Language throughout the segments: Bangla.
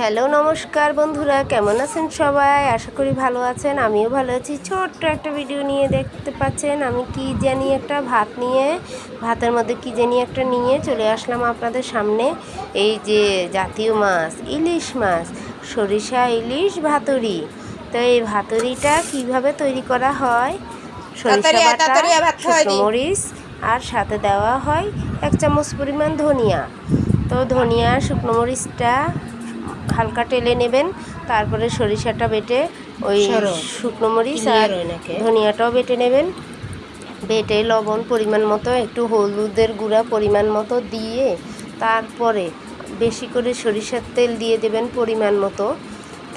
হ্যালো নমস্কার বন্ধুরা কেমন আছেন সবাই? আশা করি ভালো আছেন আমিও ভালো আছি। ছোট্ট একটা ভিডিও নিয়ে দেখতে পাচ্ছেন আমি কি জানি একটা ভাত নিয়ে ভাতের মধ্যে কি জানি একটা নিয়ে চলে আসলাম আপনাদের সামনে। এই যে জাতীয় মাছ ইলিশ মাছ সরিষা ইলিশ ভাতুরি তো এই ভাতুরিটা কীভাবে তৈরি করা হয়? সরিষা বাটা শুকনো মরিচ আর সাথে দেওয়া হয় এক চামচ পরিমাণ ধনিয়া। তো ধনিয়া শুকনো মরিচটা হালকা টেলে নেবেন তারপরে সরিষাটা বেটে ওই। শুকনো মরিচ আর ধনিয়াটাও বেটে নেবেন। বেটে লবণ পরিমাণ মতো একটু হলুদের গুঁড়া পরিমাণ মতো দিয়ে তারপরে বেশি করে সরিষার তেল দিয়ে দেবেন পরিমাণ মতো।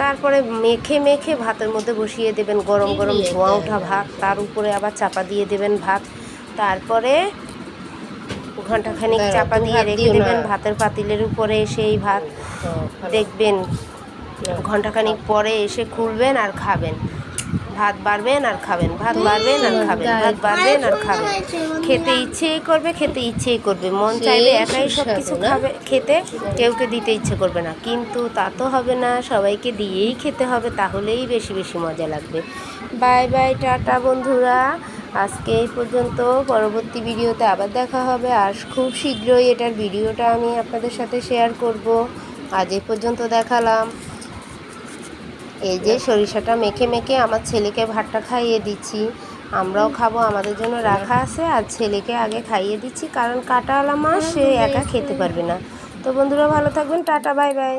তারপরে মেখে মেখে ভাতের মধ্যে বসিয়ে দেবেন গরম গরম ধোঁয়া ওঠা ভাত তার উপরে আবার চাপা দিয়ে দেবেন ভাত। তারপরে ঘন্টাখানিক চাপা দিয়ে রেখে দেবেন ভাতের পাতিলের উপরে সেই ভাত। দেখবেন ঘন্টাখানিক পরে এসে খুলবেন আর খাবেন। ভাত বাড়বেন আর খাবেন ভাত বাড়বেন আর খাবেন ভাত বাড়বেন আর খাবেন। খেতে ইচ্ছেই করবে খেতে ইচ্ছেই করবে। মন চাইবে একাই সব কিছু খাবে খেতে কেউকে দিতে ইচ্ছে করবে না। কিন্তু তা তো হবে না সবাইকে দিয়েই খেতে হবে তাহলেই বেশি বেশি মজা লাগবে। বাই বাই টাটা বন্ধুরা। আজকে এই পর্যন্ত। পরবর্তী ভিডিওতে আবার দেখা হবে। আর খুব শীঘ্রই এটার ভিডিওটা আমি আপনাদের সাথে শেয়ার করব। আজ এই পর্যন্ত দেখালাম। এই যে সরিষাটা মেখে মেখে আমার ছেলেকে ভাতটা খাইয়ে দিচ্ছি। আমরাও খাব, আমাদের জন্য রাখা আছে। আর ছেলেকে আগে খাইয়ে দিচ্ছি, কারণ কাটাওয়ালা মাছ সে একা খেতে পারবে না। তো বন্ধুরা, ভালো থাকবেন। Tata, bye bye.